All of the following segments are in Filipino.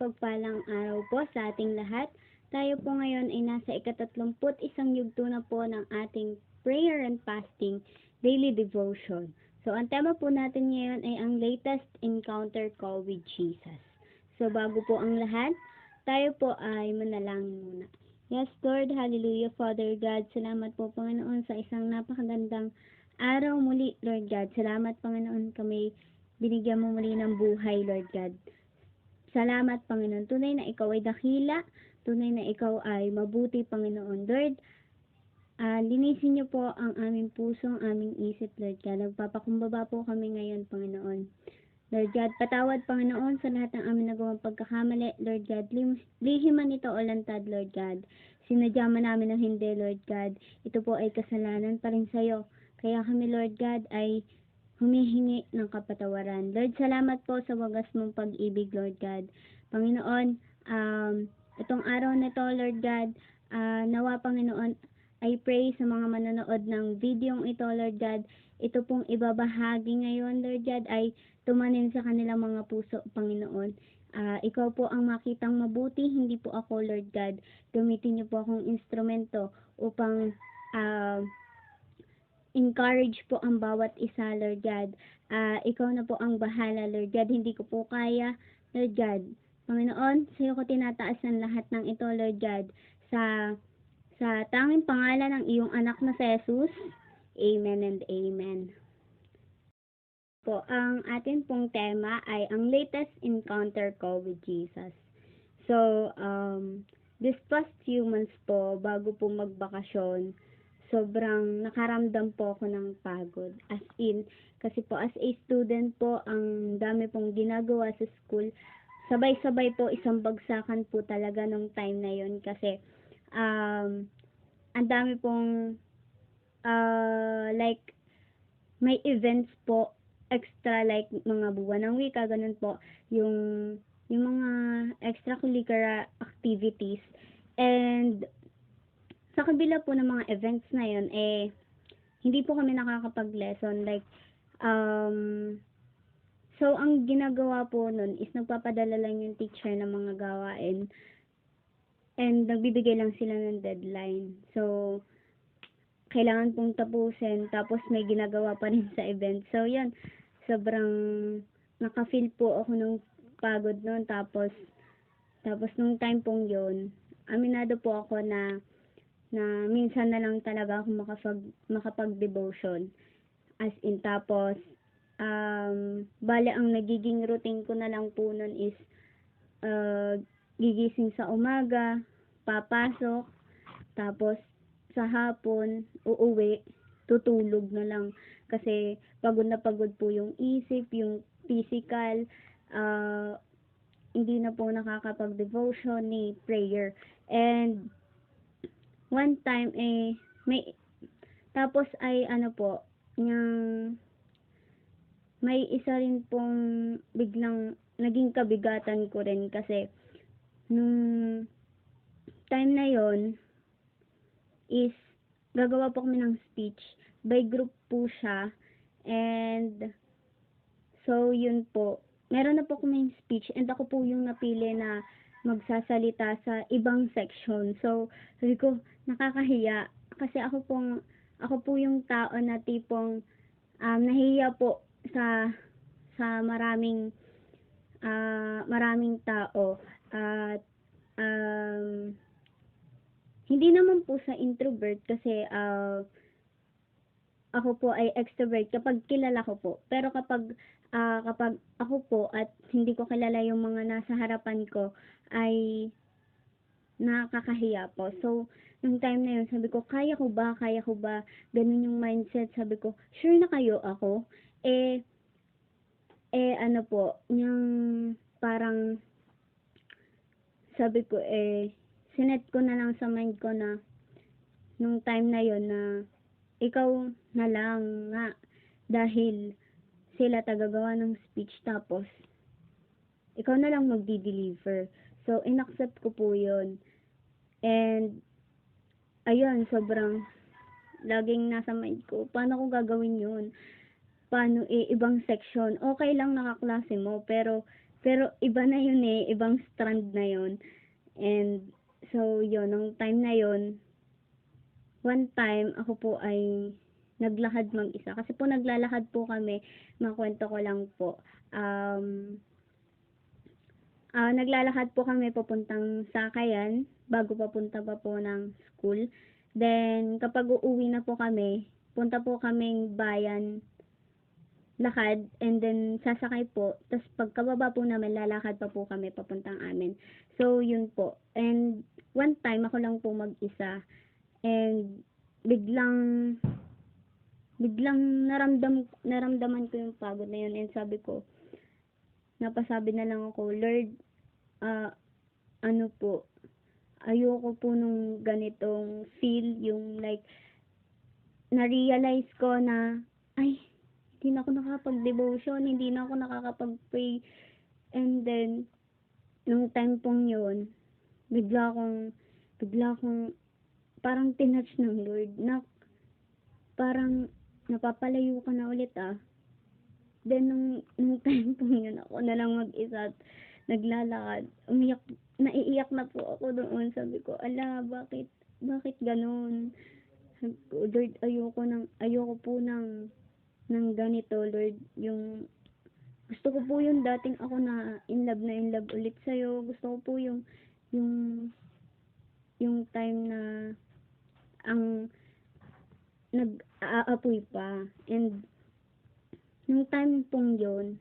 Pagpalang araw po sa ating lahat. Tayo po ngayon ay nasa ikatatlumput isang yugto na po ng ating prayer and fasting daily devotion. So, ang tema po natin ngayon ay ang latest encounter ko with Jesus. So, bago po ang lahat, tayo po ay manalangin muna. Yes, Lord, hallelujah, Father God. Salamat po, Panginoon, sa isang napakagandang araw muli, Lord God. Salamat, Panginoon, kami binigyan mo muli ng buhay, Lord God. Salamat, Panginoon. Tunay na ikaw ay dakila. Tunay na ikaw ay mabuti, Panginoon. Lord, ah, linisin niyo po ang aming puso, ang aming isip, Lord God. Nagpapakumbaba po kami ngayon, Panginoon. Lord God, patawad, Panginoon, sa lahat ng aming nagawang pagkakamali. Lord God, lihiman ito o lantad, Lord God. Sinadya man namin ng hindi, Lord God. Ito po ay kasalanan pa rin sa'yo. Kaya kami, Lord God, ay humihingi ng kapatawaran. Lord, salamat po sa wagas mong pag-ibig, Lord God. Panginoon, um, itong araw na to, Lord God, ah, nawa, Panginoon, I pray sa mga manonood ng videong ito, Lord God, ito pong ibabahagi ngayon, Lord God, ay tumanin sa kanilang mga puso, Panginoon. Ah, ikaw po ang makitang mabuti, hindi po ako, Lord God. Gamitin niyo po akong instrumento upang ah, encourage po ang bawat isa, Lord God. Ah, ikaw na po ang bahala, Lord God. Hindi ko po kaya, Lord God. Panginoon, sa iyo ko tinataas ang lahat ng ito, Lord God. Sa sa tanging pangalan ng iyong anak na si Jesus. Amen and amen. Po, ang atin pong tema ay ang latest encounter ko with Jesus. So, um, this past few months po, bago po magbakasyon, sobrang nakaramdam po ako ng pagod. As in, kasi po as a student po, ang dami pong ginagawa sa school. Sabay-sabay po, isang bagsakan po talaga nung time na yon kasi um, ang dami pong uh, like may events po extra like mga buwan ng wika ganun po yung yung mga extracurricular activities and sa kabila po ng mga events na yun, eh, hindi po kami nakakapag-lesson. Like, um, so, ang ginagawa po nun is nagpapadala lang yung teacher ng mga gawain and nagbibigay lang sila ng deadline. So, kailangan pong tapusin tapos may ginagawa pa rin sa event. So, yan, sobrang nakafeel po ako ng pagod nun. Tapos, tapos nung time pong yun, aminado po ako na na minsan na lang talaga ako makapag, makapag-devotion. As in, tapos, um, bale, ang nagiging routine ko na lang po nun is, uh, gigising sa umaga, papasok, tapos, sa hapon, uuwi, tutulog na lang. Kasi, pagod na pagod po yung isip, yung physical, uh, hindi na po nakakapag-devotion ni prayer. And, one time eh may tapos ay ano po yung may isa rin pong biglang naging kabigatan ko rin kasi nung time na yon is gagawa po kami ng speech by group po siya and so yun po meron na po kami speech and ako po yung napili na magsasalita sa ibang section. So, sabi ko, nakakahiya. Kasi ako pong, ako po yung tao na tipong um, nahiya po sa sa maraming uh, maraming tao at um, hindi naman po sa introvert kasi uh, ako po ay extrovert kapag kilala ko po. Pero kapag uh, kapag ako po at hindi ko kilala yung mga nasa harapan ko ay nakakahiya po. So, nung time na yun, sabi ko, kaya ko ba? Kaya ko ba? Ganun yung mindset. Sabi ko, sure na kayo ako? Eh, eh, ano po, yung parang, sabi ko, eh, sinet ko na lang sa mind ko na, nung time na yon na, ikaw na lang nga, dahil, sila tagagawa ng speech, tapos, ikaw na lang magdi-deliver. So, inaccept ko po yun. And, ayun, sobrang, laging nasa mind ko, paano ko gagawin yun? Paano, eh, ibang section, okay lang nakaklase mo, pero, Pero iba na yun eh, ibang strand na yun. And so yun, nung time na yun, one time ako po ay naglakad mag-isa. Kasi po naglalakad po kami, makwento ko lang po. Um, ah naglalakad po kami papuntang Sakayan, bago papunta pa po ng school. Then, kapag uuwi na po kami, punta po kaming bayan, lakad, and then sasakay po. Tapos pagkababa po namin, lalakad pa po kami papuntang amin. So, yun po. And, one time, ako lang po mag-isa. And, biglang, biglang naramdam, naramdaman ko yung pagod na yun. And sabi ko, napasabi na lang ako, Lord, ah, ano po, ayoko po nung ganitong feel, yung like, na-realize ko na, ay, hindi na ako nakakapag-devotion, hindi na ako nakakapag-pray. And then, nung time pong yun, bigla akong, bigla akong, parang tinouch ng Lord, na, parang, napapalayo ka na ulit ah. Then, nung, nung time pong yun, ako na lang mag-isa at naglalakad. Umiyak, naiiyak na po ako doon. Sabi ko, ala, bakit, bakit ganun? Sabi ko, Lord, ayoko nang, ayoko po ng, ng ganito, Lord. Yung, gusto ko po yung dating ako na in love na in love ulit sa'yo. Gusto ko po yung, yung, yung time na, ang, nag-aapoy pa. And, nung time pong yun,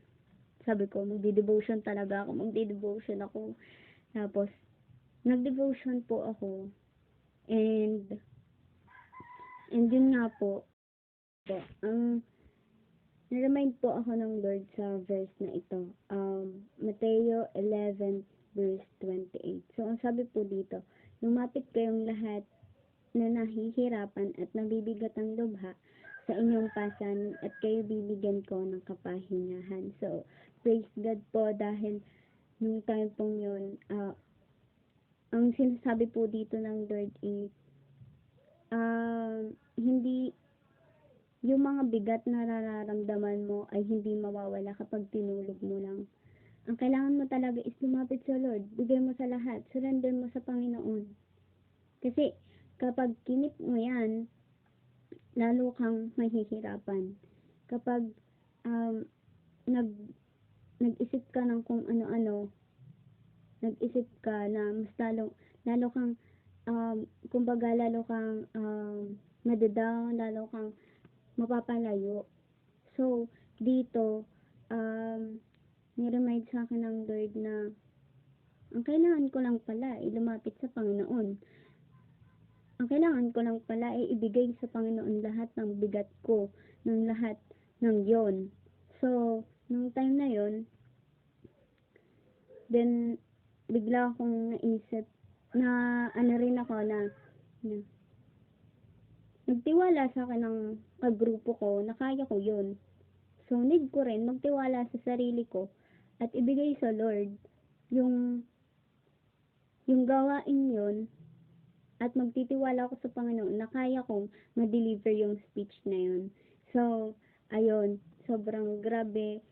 sabi ko, magdi-devotion talaga ako, magdi-devotion ako. Tapos, nag-devotion po ako. And, and yun nga po, po ang, na-remind po ako ng Lord sa verse na ito. Um, Mateo 11, verse 28. So, ang sabi po dito, lumapit kayong lahat na nahihirapan at nabibigat ang lubha sa inyong pasan at kayo bibigyan ko ng kapahingahan. So, praise God po dahil nung time pong yun, ah, ang sinasabi po dito ng Lord is, ah, hindi, yung mga bigat na nararamdaman mo ay hindi mawawala kapag tinulog mo lang. Ang kailangan mo talaga is lumapit sa Lord. Bigay mo sa lahat. Surrender mo sa Panginoon. Kasi, kapag kinip mo yan, lalo kang mahihirapan. Kapag um, nag nag-isip ka ng kung ano-ano, nag-isip ka na mas lalo, lalo kang, um, kumbaga lalo kang um, madadown, lalo kang mapapalayo. So, dito, um, niremind sa akin ng Lord na ang kailangan ko lang pala ay lumapit sa Panginoon ang kailangan ko lang pala ay ibigay sa Panginoon lahat ng bigat ko, ng lahat ng yon. So, nung time na yon, then, bigla akong naisip na ano rin ako na, na nagtiwala sa akin ng kagrupo ko na kaya ko yun. So, need ko rin magtiwala sa sarili ko at ibigay sa Lord yung yung gawain yun at magtitiwala ako sa Panginoon na kaya kong ma-deliver yung speech na yun. So, ayun, sobrang grabe.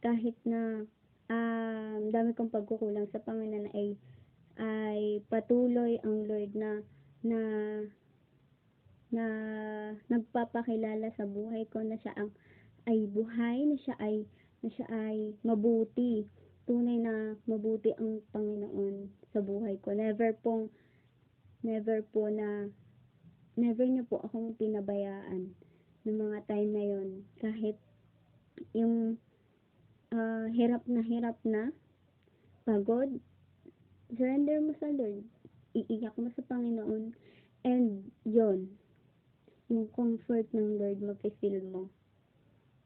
Kahit na um, dami kong pagkukulang sa Panginoon ay ay patuloy ang Lord na na na nagpapakilala sa buhay ko na siya ang ay buhay na siya ay na siya ay mabuti. Tunay na mabuti ang Panginoon sa buhay ko. Never pong never po na never niyo po akong pinabayaan ng mga time na yon kahit yung uh, hirap na hirap na pagod surrender mo sa Lord. Iiyak mo sa Panginoon. And yon yung comfort ng Lord mapifeel mo.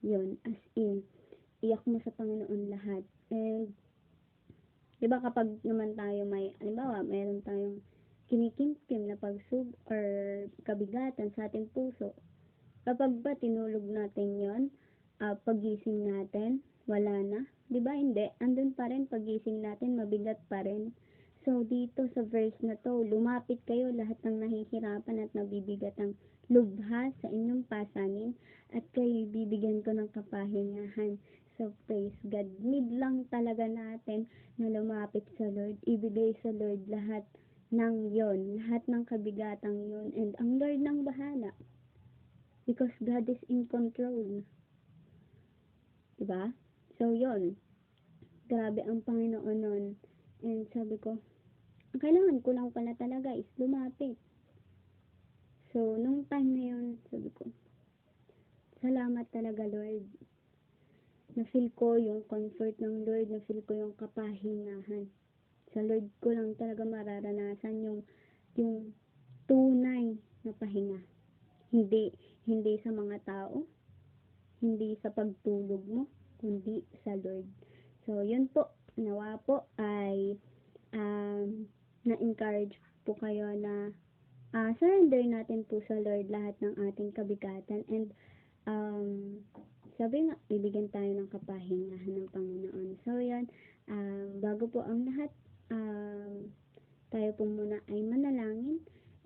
Yon as in iyak mo sa Panginoon lahat. And diba kapag naman tayo may halimbawa mayroon tayong kinikimkim na pagsub or kabigatan sa ating puso. Kapag ba tinulog natin yon, uh, pagising natin, wala na. Di ba hindi? Andun pa rin pagising natin, mabigat pa rin. So, dito sa verse na to, lumapit kayo lahat ng nahihirapan at nabibigat ang lubha sa inyong pasanin at kayo bibigyan ko ng kapahingahan. of praise God. Need lang talaga natin na lumapit sa Lord, ibigay sa Lord lahat ng yon, lahat ng kabigatang yon, and ang Lord nang bahala. Because God is in control. Diba? So, yon. Grabe ang Panginoon nun. And sabi ko, ang kailangan ko lang pala talaga is lumapit. So, nung time na yun, sabi ko, salamat talaga Lord. Na-feel ko yung comfort ng Lord, na-feel ko yung kapahingahan. Sa Lord ko lang talaga mararanasan yung, yung tunay na pahinga. Hindi, hindi sa mga tao, hindi sa pagtulog mo, kundi sa Lord. So, yun po, nawa po ay um, na-encourage po kayo na ah surrender natin po sa Lord lahat ng ating kabigatan and um, sabi nga, bibigyan tayo ng kapahingahan ng Panginoon. So, yan, um, bago po ang lahat, um, tayo po muna ay manalangin.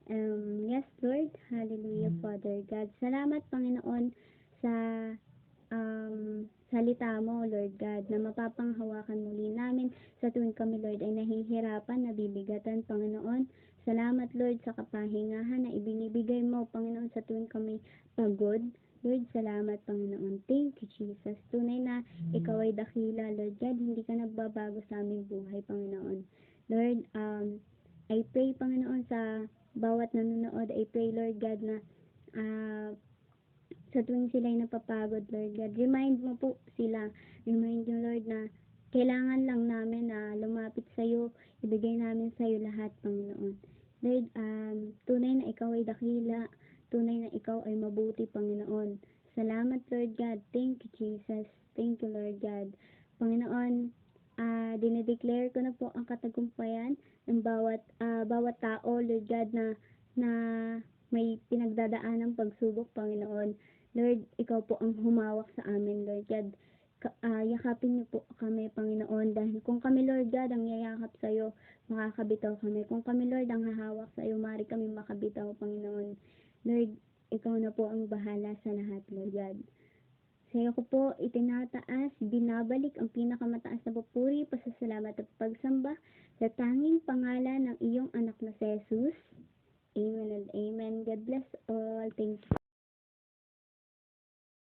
Um, yes, Lord, hallelujah, Father God. Salamat, Panginoon, sa um, salita mo, Lord God, na mapapanghawakan muli namin sa tuwing kami, Lord, ay nahihirapan, nabibigatan, Panginoon. Salamat, Lord, sa kapahingahan na ibinibigay mo, Panginoon, sa tuwing kami pagod. Lord, salamat, Panginoon. Thank you, Jesus. Tunay na ikaw ay dakila, Lord God. Hindi ka nagbabago sa aming buhay, Panginoon. Lord, um, I pray, Panginoon, sa bawat nanonood. I pray, Lord God, na ah, sa tuwing sila ay napapagod, Lord God. Remind mo po sila. Remind mo, Lord, na kailangan lang namin na lumapit sa iyo, ibigay namin sa iyo lahat, Panginoon. Lord, um, tunay na ikaw ay dakila, tunay na ikaw ay mabuti, Panginoon. Salamat, Lord God. Thank you, Jesus. Thank you, Lord God. Panginoon, ah dinedeclare ko na po ang katagumpayan ng bawat ah, bawat tao, Lord God, na na may pinagdadaan ng pagsubok, Panginoon. Lord, ikaw po ang humawak sa amin, Lord God. Ka- ah, yakapin niyo po kami, Panginoon, dahil kung kami, Lord God, ang yayakap sa iyo, makakabitaw kami. Kung kami, Lord, ang hahawak sa iyo, mari kami makabitaw, Panginoon. Lord, ikaw na po ang bahala sa lahat, Lord God. Sa iyo ko po itinataas, binabalik ang pinakamataas na papuri, pasasalamat at pagsamba sa tanging pangalan ng iyong anak na si Jesus. Amen and amen. God bless all. Thank you.